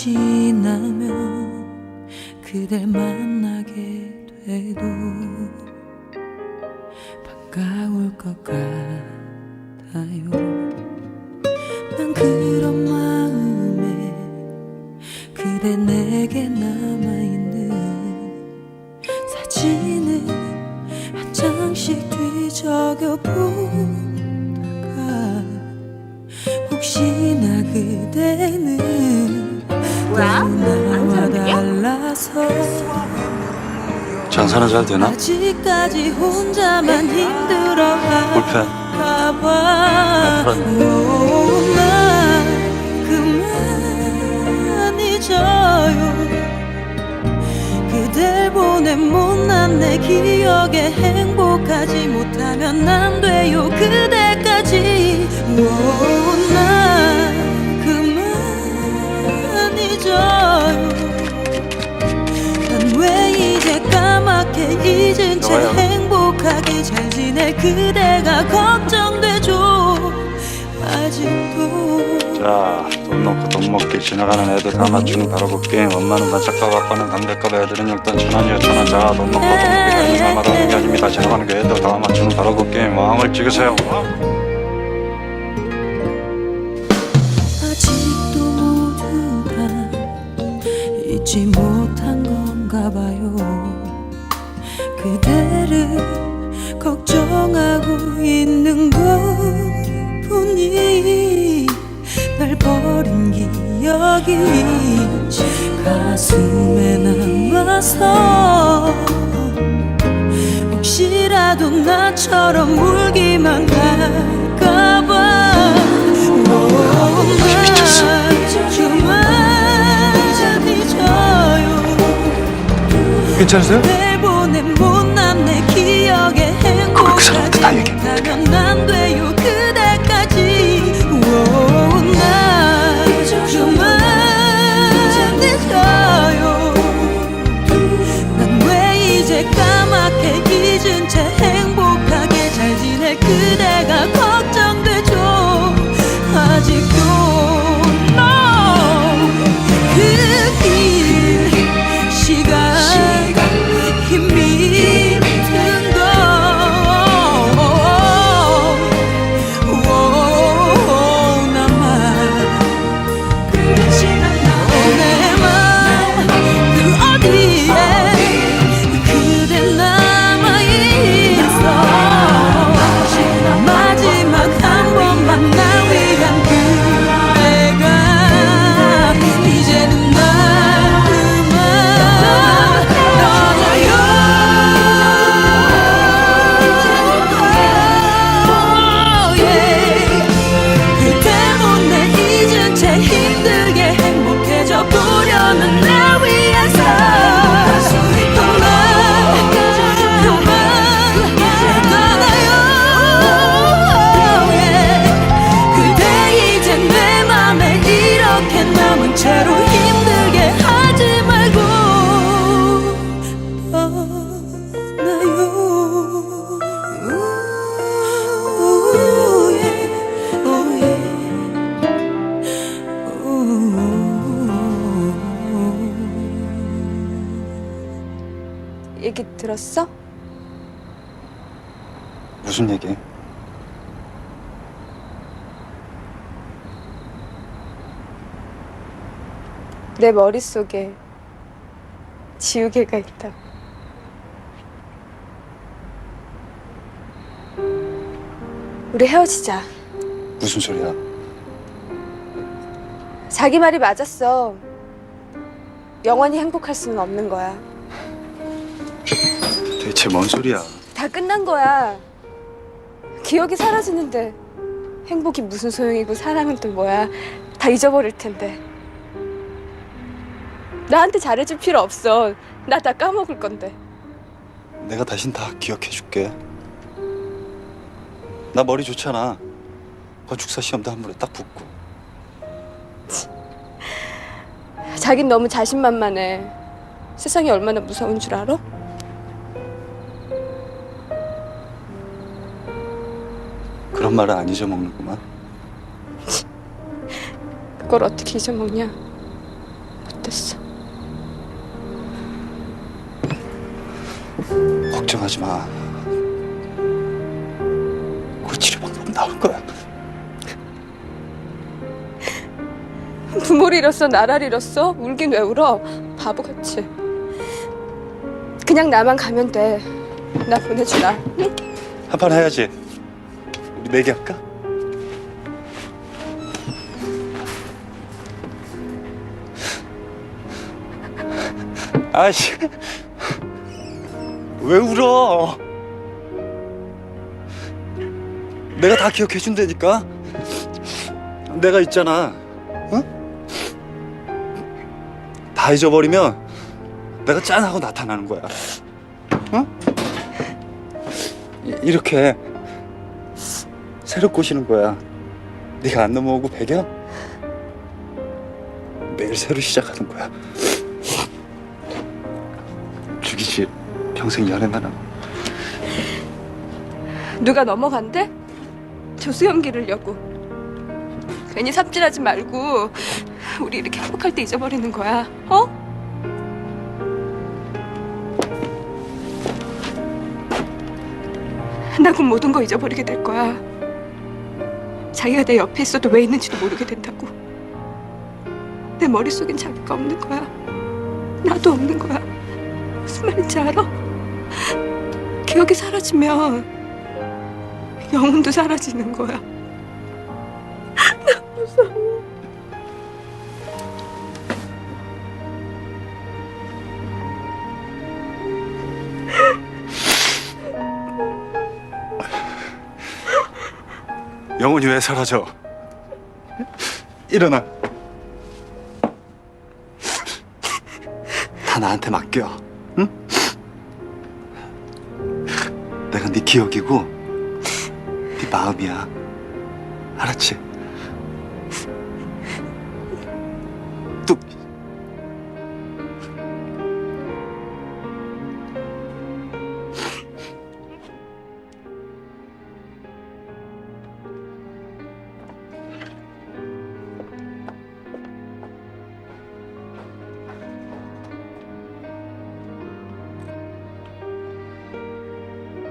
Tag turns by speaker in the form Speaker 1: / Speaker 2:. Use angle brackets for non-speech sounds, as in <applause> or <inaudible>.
Speaker 1: 지나면 그댈 만나게 돼도 반가울 것 같아요. 난 그런 마음에 그대 내게 남아있는 사진을 한 장씩 뒤적여 보다가 혹시나 그대는
Speaker 2: 뭐야? 안?
Speaker 1: 달라서
Speaker 3: 장사는 잘 되나?
Speaker 1: 아직까지 혼자만
Speaker 3: 불편.
Speaker 1: 힘들어할까봐
Speaker 3: 불편.
Speaker 1: 나 그만 잊어요 그댈 보낸 못난 내 기억에 행복하지 못하면 안 돼요 그대까지 잊어요 난 왜 이제 까맣게 잊은 채
Speaker 3: 여봐요.
Speaker 1: 행복하게 잘 지낼 그대가 걱정되죠 아직도
Speaker 3: 자, 돈 넣고 돈 먹기 지나가는 애들 다 맞추는 바로 그 게임. 엄마는 반짝값 아빠는 담배값 애들은 용돈 천 원이요 천원. 자, 돈 넣고 돈 먹기가 있는 말마다 하는 게 아닙니다. 지나가는 게 애들 다 맞추는 바로 그 게임. 왕을 찍으세요.
Speaker 1: 아 잊지 못한 건가 봐요. 그대를 걱정하고 있는 것 뿐이 날 버린 기억이 가슴에 남아서 혹시라도 나처럼 울기만 할
Speaker 3: 괜찮으세요? 얘기
Speaker 2: 들었어?
Speaker 3: 무슨 얘기?
Speaker 2: 내 머릿속에 지우개가 있다. 우리 헤어지자.
Speaker 3: 무슨 소리야?
Speaker 2: 자기 말이 맞았어. 영원히 행복할 수는 없는 거야.
Speaker 3: 대체 뭔 소리야?
Speaker 2: 다 끝난 거야. 기억이 사라지는데 행복이 무슨 소용이고 사랑은 또 뭐야. 다 잊어버릴 텐데. 나한테 잘해줄 필요 없어. 나 다 까먹을 건데.
Speaker 3: 내가 다신 다 기억해 줄게 나 머리 좋잖아 건축사 시험도 한 번에 딱 붙고
Speaker 2: 자긴 너무 자신만만해. 세상이 얼마나 무서운 줄 알아?
Speaker 3: 말은 안 잊어먹는구만 <laughs>
Speaker 2: 그걸 어떻게 잊어먹냐? 어땠어?
Speaker 3: 걱정하지 마 우리 치료 방법 나올 거야 <laughs>
Speaker 2: 부모를 잃었어, 나라를 잃었어? 울긴 왜 울어? 바보같이. 그냥 나만 가면 돼. 나 보내주라. 응?
Speaker 3: 한판 해야지 내기 할까? 아이씨 왜 울어 내가 다 기억해 준다니까 내가 있잖아 응? 다 잊어버리면 내가 짠하고 나타나는 거야 응? 이- 이렇게 새로 꼬시는 거야. 네가 안 넘어오고 배겨? 매일 새로 시작하는 거야. 죽이지 평생 연애만 하고.
Speaker 2: 누가 넘어간대? 조수연 기르려고. 괜히 삽질하지 말고 우리 이렇게 행복할 때 잊어버리는 거야. 어? 나 곧 모든 거 잊어버리게 될 거야. 자기가 내 옆에 있어도 왜 있는지도 모르게 된다고. 내 머릿속엔 자기가 없는 거야. 나도 없는 거야. 무슨 말인지 알아? 기억이 사라지면 영혼도 사라지는 거야.
Speaker 3: 영혼이 왜 사라져? 일어나. 다 나한테 맡겨. 응? 내가 네 기억이고 네 마음이야. 알았지?